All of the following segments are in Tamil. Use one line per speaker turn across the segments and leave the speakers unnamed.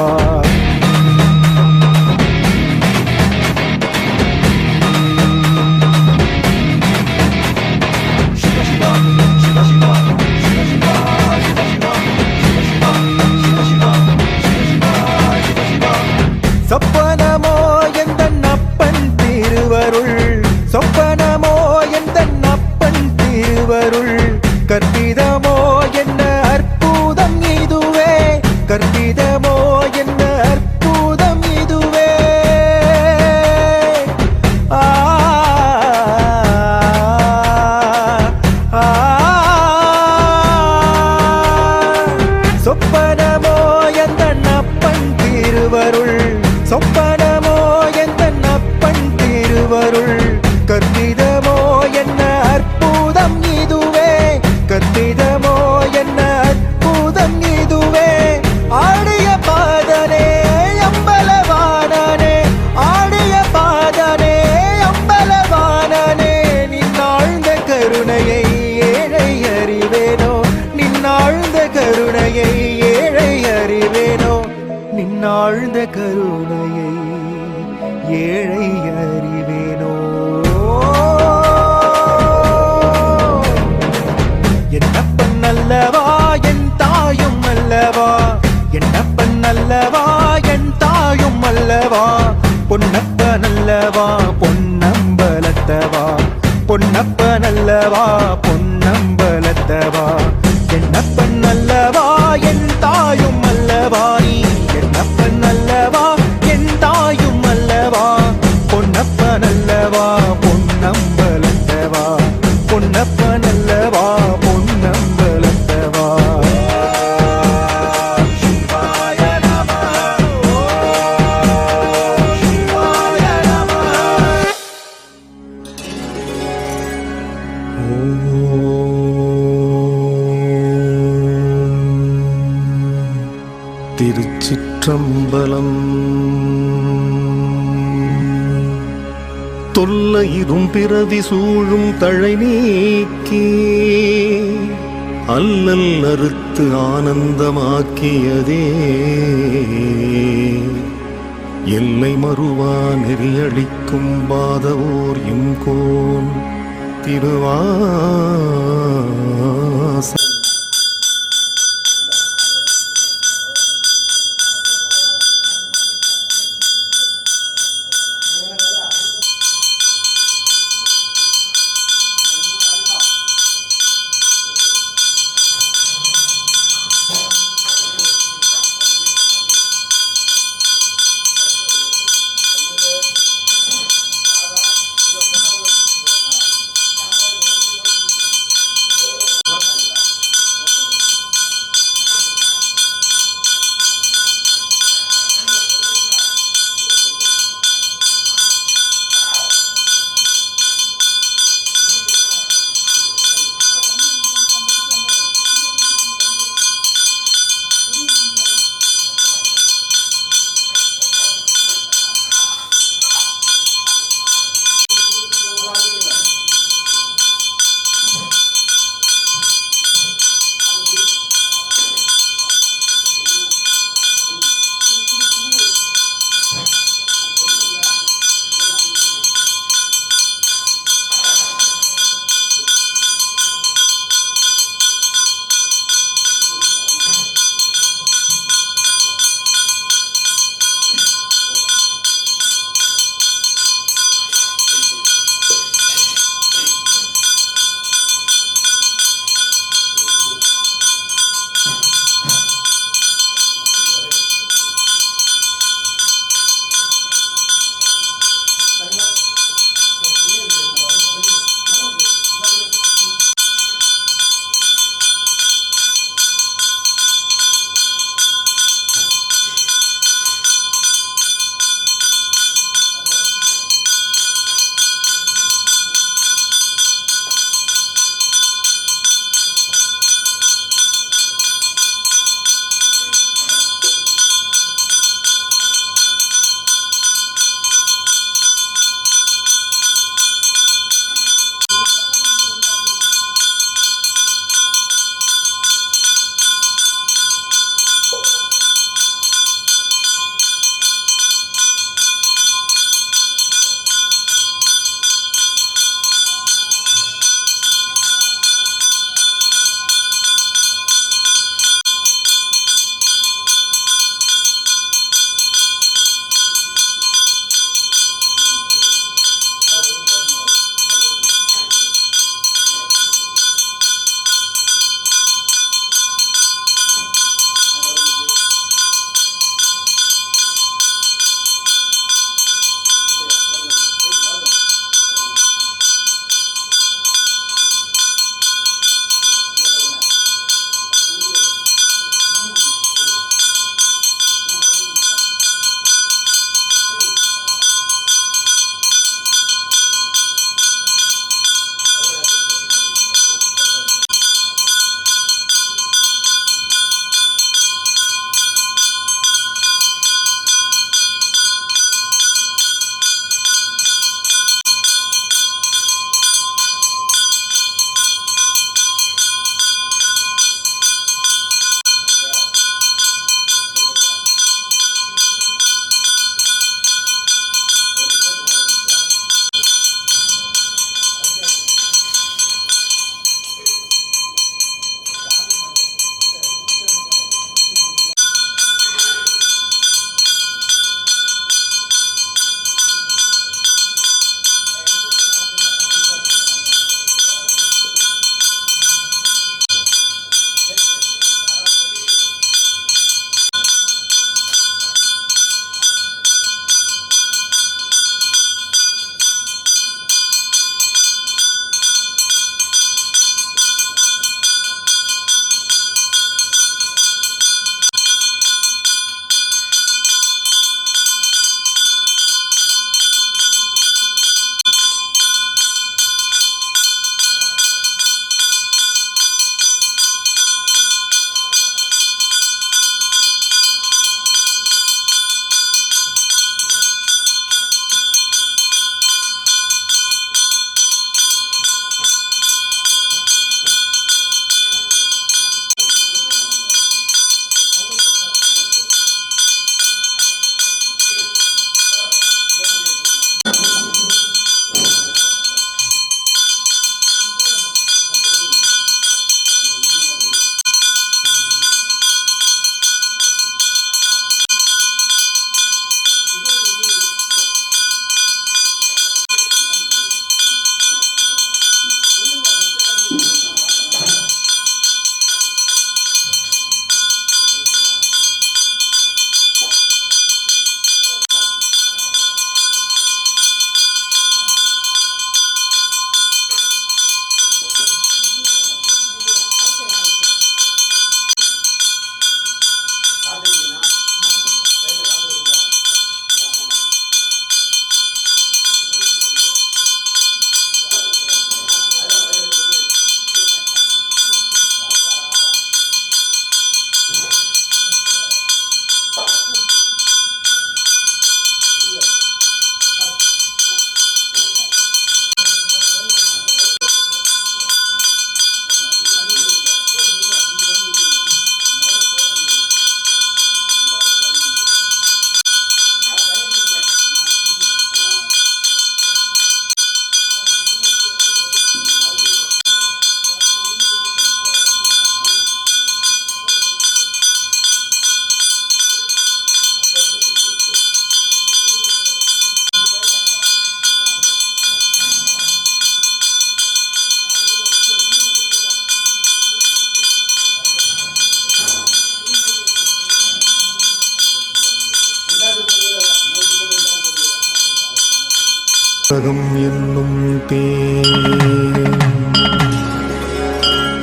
far கருணையை ஏழை அறிவேனோ? நின்னாழ்ந்த கருணையை ஏழை அறிவேனோ? என்னப்பன் நல்லவா என் தாயும் அல்லவா? என்னப்பன் நல்லவா என் தாயும் அல்லவா? பொன்னப்ப நல்லவா பொன்னம்பலத்தவா? பொன்னப்ப நல்லவா பொன்னம்பலத்தவா?
தொல்லையிரும் பிறவி சூழும் தழை நீக்கி அல்லல் அறுத்து ஆனந்தமாக்கியதே. எல்லை மறுவா நெறியளிக்கும் பாதவோர் எம் திருவா உலகம் என்னும் தேன்.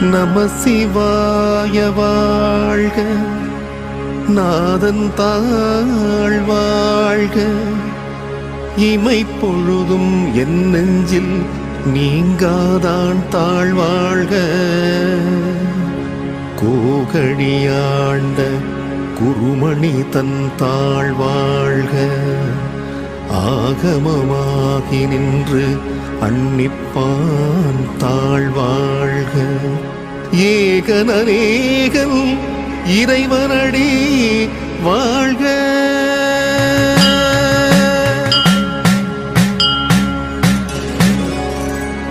நம சிவாய வாழ்க நாதன் தாழ் வாழ்க இமை பொழுதும் என் நெஞ்சில் நீங்காதான் தாழ்வாழ்க. கோகடியாண்ட குருமணி தன் தாழ்வாழ்க. ஆகமமாகி நின்று அன்னிப்பான் தாழ்வாழ்க. ஏகனேகன் இறைவனடி வாழ்க.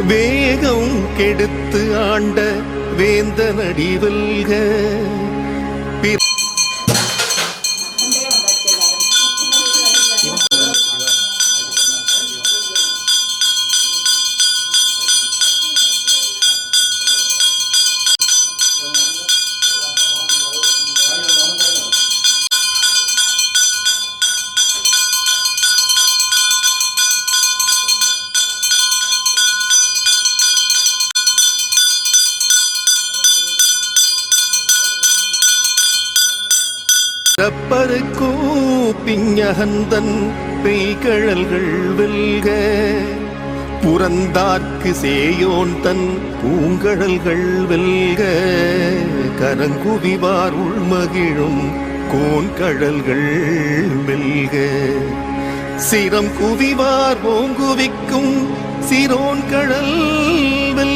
வேகம் கெடுத்து ஆண்ட வேந்தனடி வெல்க. ரப்பருக்கோ பிஞகந்தன் பெய்கழல்கள் வெல்க. புறந்தார்க்கு சேயோன் தன் பூங்கழல்கள் வெல்க. கரங்குவிவார் உள்மகிழும் கோன்கழல்கள் வெல்க. சிரம் குவிவார் ஓங்குவிக்கும் சிரோன் கழல் வெல்க.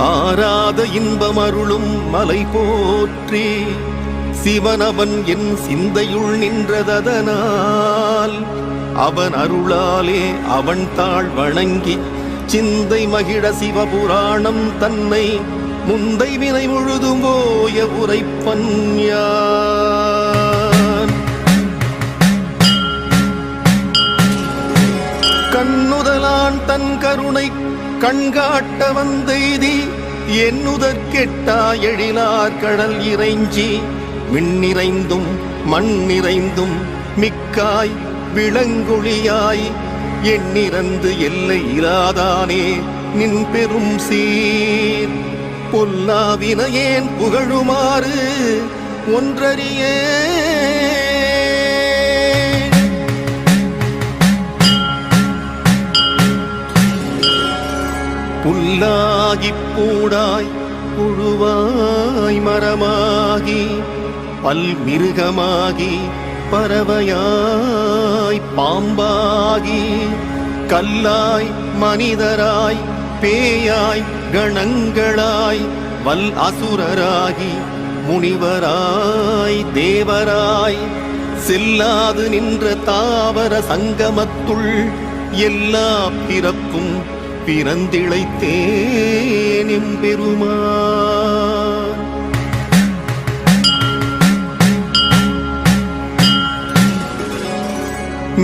ஆராத இன்பமருளும் மலை போற்றி சிவனவன் என் சிந்தையுள் நின்றததனால். அவன் அருளாலே அவன் தாழ் வணங்கி சிந்தை மகிழ சிவபுராணம் தன்னை முந்தை வினை முழுதும் போய உரைப்பன் கண்ணுதலான் தன் கருணை கண்காட்ட வந்தெய்தி என்னுதற் கெட்டா எழிலார் கடல் இறைஞ்சி. விண்ணிறைந்தும் மண் நிறைந்தும் மிக்காய் விளங்குழியாய் எண்ணிறந்து எல்லை இராதானே நின் பெரும் சீர். பொல்லாவினையேன் புகழுமாறு ஒன்றறியே புல்லாகி பூடாய் புழுவாய் மரமாகி பல்மிருகமாகி பறவையாய் பாம்பாகி கல்லாய் மனிதராய் பேயாய் கணங்களாய் வல் அசுரராகி முனிவராய் தேவராய் செல்லாது நின்ற தாவர சங்கமத்துள் எல்லா பிறப்பும் பிறந்திழைத்தேனும் எம்பெருமான்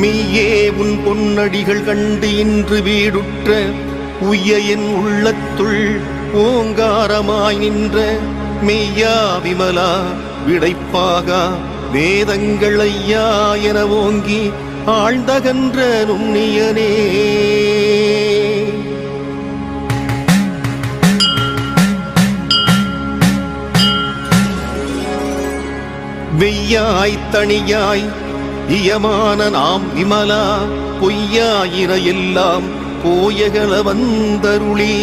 மெய்யே உன் பொன்னடிகள் கண்டு இன்று வீடுற்ற உய்ய என் உள்ளத்துள் ஓங்காரமாய் நின்ற மெய்யா விமலா விடைப்பாகா வேதங்கள் ஐயா என ஓங்கி ஆழ்ந்தகன்ற நுண்ணியனே வெய்யாய் தனியாய் இயமான நாம் விமலா பொய்யாயிர எல்லாம் போயகள வந்தருளி.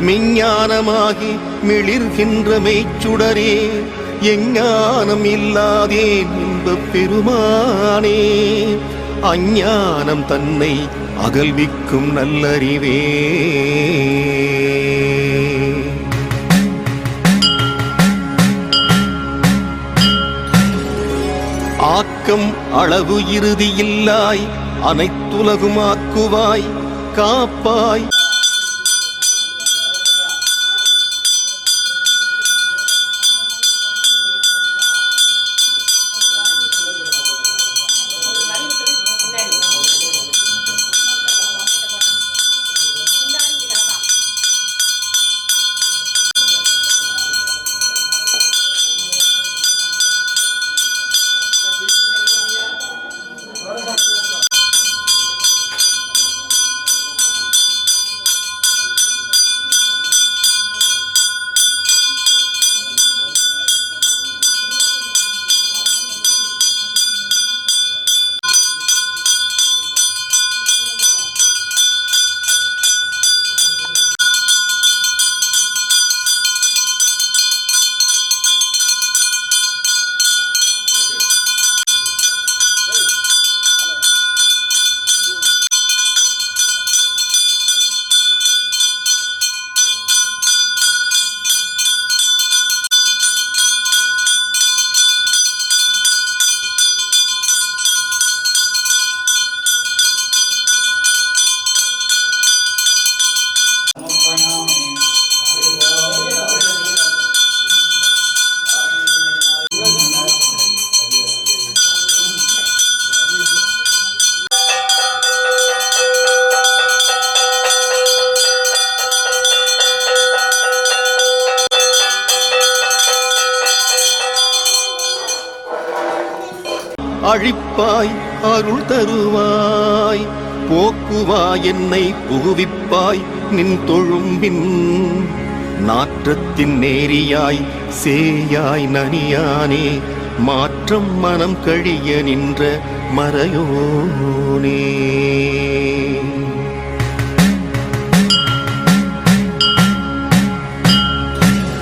மெஞ்ஞானமாகி மிளிர்கின்ற மெய்ச்சுடரே எஞ்ஞானம் இல்லாதேன் இன்பப் பெருமானே. அஞ்ஞானம் தன்னை அகல்விக்கும் நல்லறிவே. ஆக்கம் அளவு இறுதியில்லாய் அனைத்துலகுமாக்குவாய் காப்பாய். அழிப்பாய் அருள் தருவாய். போக்குவாய் என்னை புகுவிப்பாய் நின் தொழும்பின் நாற்றத்தின் நேரியாய் சேயாய் நனியானே. மாற்றம் மனம் கழிய நின்ற மறையோனே.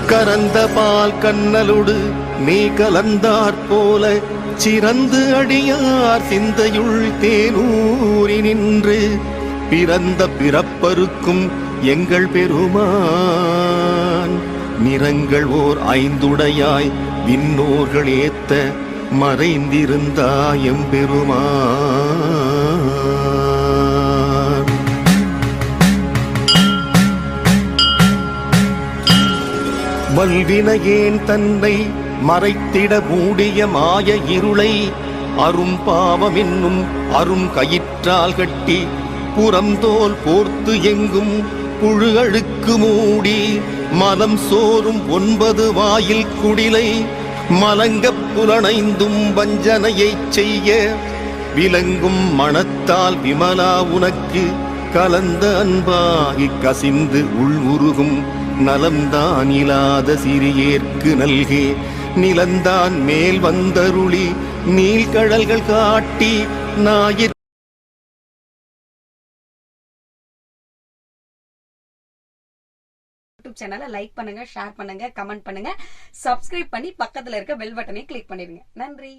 கரந்த பால் கண்ணலொடு நீ கலந்தாற் போல சிறந்து அடியார் சிந்தையுள் தேனூரி நின்று பிறந்த பிறப்பருக்கும் எங்கள் பெருமான். நிறங்கள் ஓர் ஐந்துடையாய் விண்ணோர்கள் ஏத்த மறைந்திருந்தாயம் பெருமான் வல்வினையேன் தன்னை மறைத்திட மூடிய மாய இருளை அரும் பாவம் என்னும் அரும் கயிற்றால் கட்டி புறந்தோல் போர்த்து எங்கும் புழு அழுக்கு மூடி மலம் சோறும் ஒன்பது வாயில் குடிலை மலங்கப் புலனைந்தும் வஞ்சனையைச் செய்ய விலங்கும் மனத்தால் விமலா உனக்கு கலந்த அன்பாகி கசிந்து உள் உருகும் நலம்தான் இலாத சிறியேற்கு நல்கே. நிலந்தான் மேல் வந்தருளி நீள்கடல்கள் காட்டி நாயிற்
யூடியூப் சேனலை லைக் பண்ணுங்க ஷேர் பண்ணுங்க கமெண்ட் பண்ணுங்க. சப்ஸ்கிரைப் பண்ணி பக்கத்துல இருக்க பெல் பட்டனை கிளிக் பண்ணிடுங்க. நன்றி.